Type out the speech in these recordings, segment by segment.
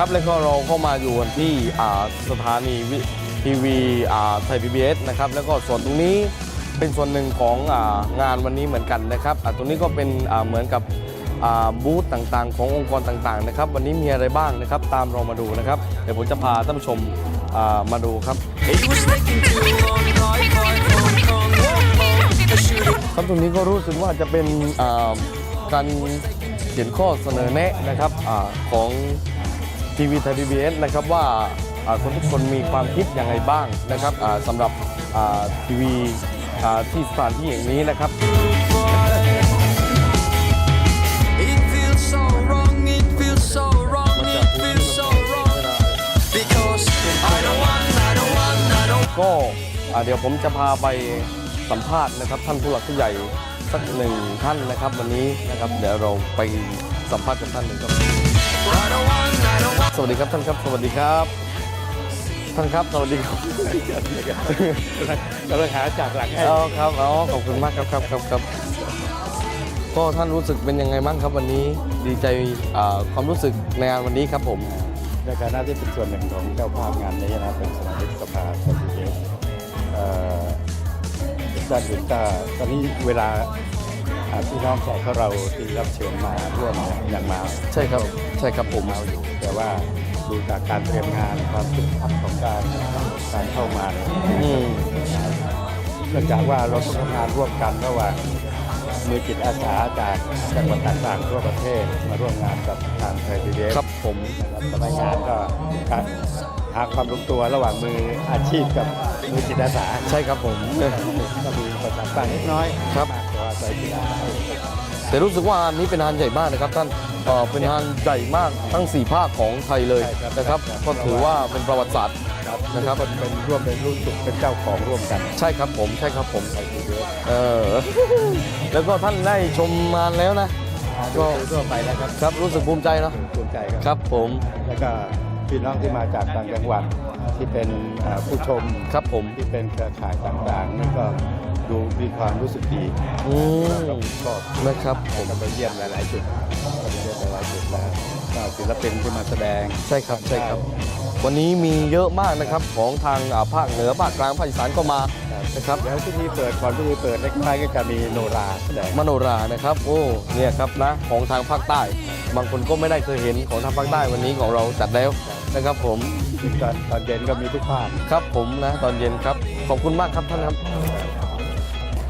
ครับแล้วก็เราเข้ามาอยู่กันที่สถานีทีวีไทยพีบีเอสนะครับแล้วก็ส่วนตรงนี้เป็นส่วนหนึ่งขององานวันนี้เหมือนกันนะครับตรงนี้ก็เป็นเหมือนกับบูธต่างๆ ขององค์กรต่างๆนะครับ วันนี้มีอะไรบ้างนะครับ ตามเรามาดูนะครับ เดี๋ยวผมจะพาท่านผู้ชมมาดูครับครับตรงนี้ก็รู้สึกว่าจะเป็นการเขียนข้อเสนอแนะนะครับอของ ทีวีไทยพีบีเอสนะครับว่าอ่าคนทุกคนมีความคิดยังไงบ้างนะครับอ่าสำหรับอ่าทีวีอ่าที่สถานที่อย่างนี้นะครับ It feels so wrong, it feels so wrong, it feels so wrong. Because I don't want, I don't want, I don't ก็อ่าเดี๋ยวผมจะพาไปสัมภาษณ์นะครับท่านผู้หลักผู้ใหญ่สักหนึ่งท่านนะครับวันนี้นะครับเดี๋ยวเราไปสัมภาษณ์กับท่านหนึ่งครับ I don't want, I don't want. สวัสดีครับท่านครับ สวัสดีครับ ท่านครับ สวัสดีครับกำลังหาจากหลังให้อ๋อครับอ๋อขอบคุณมากครับครับครับครับก็ท่านรู้สึกเป็นยังไงบ้างครับวันนี้ดีใจอ่าความรู้สึกในงานวันนี้ครับผมในฐานะที่เป็นส่วนหนึ่งของเจ้าภาพงานนี้นะเป็นสมาชิกสภาคอมมิวนิสต์เอ่อด้านอื่นก็ตอนนี้เวลาอ่า พี่น้องแขกของเราที่รับเชิญมาร่วมเนี่ยยังมาใช่ครับใช่ครับผมมาอยู่ แต่ว่าดูจากการเตรียมงานความคึกคักของการการเข้ามาเนี่ยอืมเนื่องจากว่าเราต้องทำงานร่วมกันระหว่างมือจิตอาสาจากจังหวัดต่างๆทั่วประเทศมาร่วมงานกับทางไทยพีบีเอสครับผมนะครับสมัยงานก็การหาความลงตัวระหว่างมืออาชีพกับมือจิตอาสาใช่ครับผมก็มีประสานต่างนิดน้อยครับ มากกว่าใจจิตอาสาแต่รู้สึกว่างานนี้เป็นงานใหญ่มากนะครับท่านเอ่อเป็นงานใหญ่มากทั้งสี่ภาคของไทยเลยนะครับ ก็ถือว่าเป็นประวัติศาสตร์ ครับนะครับ ทุกคนเป็นร่วมเป็นรู้สึกเป็นเจ้าของร่วมกันใช่ครับผมใช่ครับผมไทยพีบีเอสเออ แล้วก็ท่านได้ชมงานแล้วนะก็ทั่วไปแล้วครับครับรู้สึกภูมิใจเนาะภูมิใจครับครับผมแล้วก็พี่น้องที่มาจากต่างจังหวัดที่เป็นเอ่อผู้ชมครับผม ที่เป็นเครือข่ายต่างๆนี่ก็ ดูมีความรู้สึกดีอืมชอบนะครับผผมมไปเยี่ยมหลาย ๆ จุดไปเยี่ยมหลายๆจุดแล้วก็ศิลปินที่มาแสดง ใช่ครับใช่ครับ วันนี้มีเยอะมากนะครับของทางอ่าภาคเหนือภาคกลางภาคอีสานก็มานะครับ แล้วพิธีเปิดก่อนพิธีเปิดเล็กน้อยก็จะมีโนราแสดงมโนรานะครับ โอ้เนี่ยครับนะของทางภาคใต้ บางคนก็ไม่ได้เคยเห็นของทางภาคใต้วันนี้ของเราจัดแล้วนะครับผมตอนตอนเย็นก็มีทุกภาค ครับผมนะตอนเย็นครับ ขอบคุณมากครับท่านครับ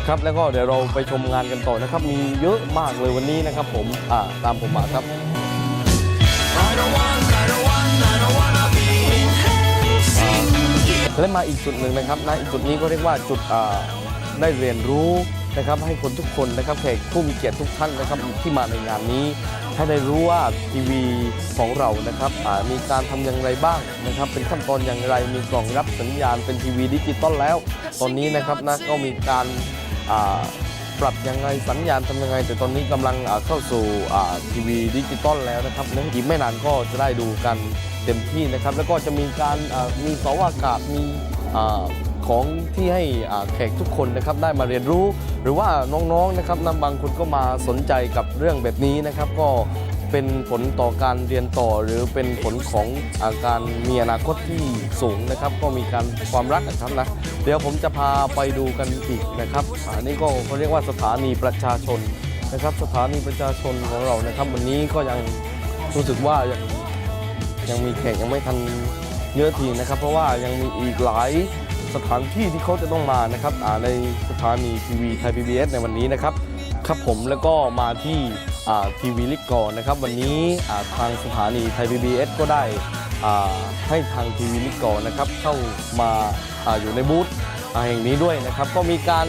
ครับแล้วก็เดี๋ยวเราไปชมงานกันต่อนะครับ มีเยอะมากเลยวันนี้นะครับ ผมอ่าตามผมมาครับ I don't want, I don't want, I don't wanna be in Helsinki. และมาอีกจุดหนึ่งนะครับนะอีกจุดนี้ก็เรียกว่าจุดอ่าได้เรียนรู้นะครับให้คนทุกคนนะครับแขกผู้มีเกียรติทุกท่านนะครับที่มาในงานนี้ให้ได้รู้ว่าทีวีของเรานะครับอ่ามีการทำอย่างไรบ้างนะครับ เป็นขั้นตอนอย่างไรมีกล่องรับสัญญาณเป็นทีวีดิจิตอลแล้ว ตอนนี้นะครับนะก็มีการอ่า ปรับยังไงสัญญาณทำยังไง แต่ตอนนี้กำลังเข้าสู่ทีวีดิจิตอลแล้วนะครับนะอีกไม่นานก็จะได้ดูกันเต็มที่นะครับ แล้วก็จะมีการมีสวากาศมีของที่ให้แขกทุกคนนะครับได้มาเรียนรู้ หรือว่าน้องๆนะครับนำบางคนก็มาสนใจกับเรื่องแบบนี้นะครับ ก็ เป็นผลต่อการเรียนต่อ หรือเป็นผลของอาการมีอนาคตที่สูงนะครับ ก็มีการความรักนะครับนะเดี๋ยวผมจะพาไปดูกันอีกนะครับอันนี้ก็เขาเรียกว่าสถานีประชาชนนะครับ สถานีประชาชนของเรานะครับ วันนี้ก็ยังรู้สึกว่ายังยังมีแขกยังไม่ทันเยอะทีนะครับ เพราะว่ายังมีอีกหลายสถานที่ที่เขาจะต้องมานะครับในสถานีทีวีไทยพีบีในวันนี้นะครับ ครับผมแล้วก็มาที่ ทีวีลิกกอนนะครับ วันนี้ทางสถานีไทยพีบีเอสก็ได้ให้ทางทีวีลิกกอนนะครับ เข้ามาอาอยู่ในบูธแห่งนี้ด้วยนะครับ ก็มีการ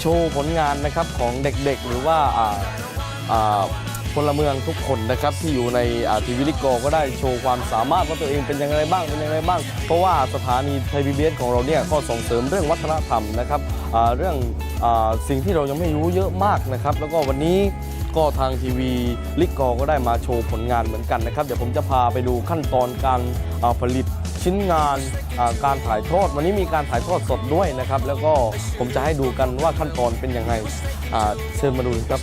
โชว์ผลงานนะครับของเด็กๆ หรือว่า,าา พลเมืองทุกคนนะครับที่อยู่ในทีวีลิกกอก็ได้โชว์ความสามารถว่าตัวเองเป็นยังไงบ้างเป็นยังไงบ้าง เพราะว่าสถานีไทยพีบีของเราเนี่ยก็ส่งเสริมเรื่องวัฒนธรรมนะครับเรื่องอสิ่งที่เรายังไม่รู้เยอะมากนะครับ แล้วก็วันนี้ก็ทางทีวีลิกกอก็ได้มาโชว์ผลงานเหมือนกันนะครับ เดี๋ยวผมจะพาไปดูขั้นตอนการผลิตชิ้นงานการถ่ายทอดวันนี้มีการถ่ายทอดสดด้วยนะครับ แล้วก็ผมจะให้ดูกันว่าขั้นตอนเป็นยังไงเชิญมาดูครับ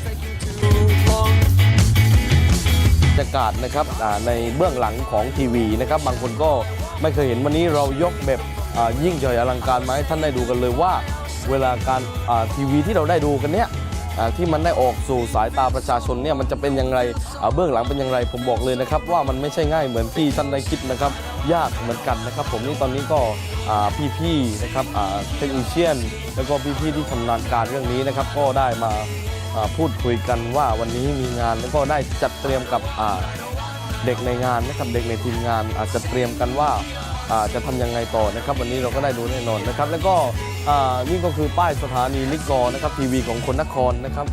รยากาศนะครับในเบื้องหลังของทีวีนะครับ บางคนก็ไม่เคยเห็นวันนี้เรายกแบบยิ่งใหญ่อลังการมาให้ท่านได้ดูกันเลยว่า เวลาการทีวีที่เราได้ดูกันเนี้ยที่มันได้ออกสู่สายตาประชาชนเนี่ยมันจะเป็นอยังไงอ่าเบื้องหลังเป็นอยังไงผมบอกเลยนะครับ ว่ามันไม่ใช่ง่ายเหมือนที่ท่านได้คิดนะครับ ยากเหมือนกันนะครับ ผมนี่ตอนนี้ก็พี่ๆนะครับเทคนิคเชียน แล้วก็พี่ๆที่ชำนาญการเรื่องนี้นะครับ ก็ได้มา พูดคุยกันว่าวันนี้มีงานแล้วก็ได้จัดเตรียมกับเด็กในงานนะครับเด็กในทีมงานอาจจะเตรียมกันว่าจะทำยังไงต่อนะครับ วันนี้เราก็ได้ดูแน่นอนนะครับ แล้วก็นี่ก็คือป้ายสถานีนิกรนะครับทีวีของคนนครนะครับ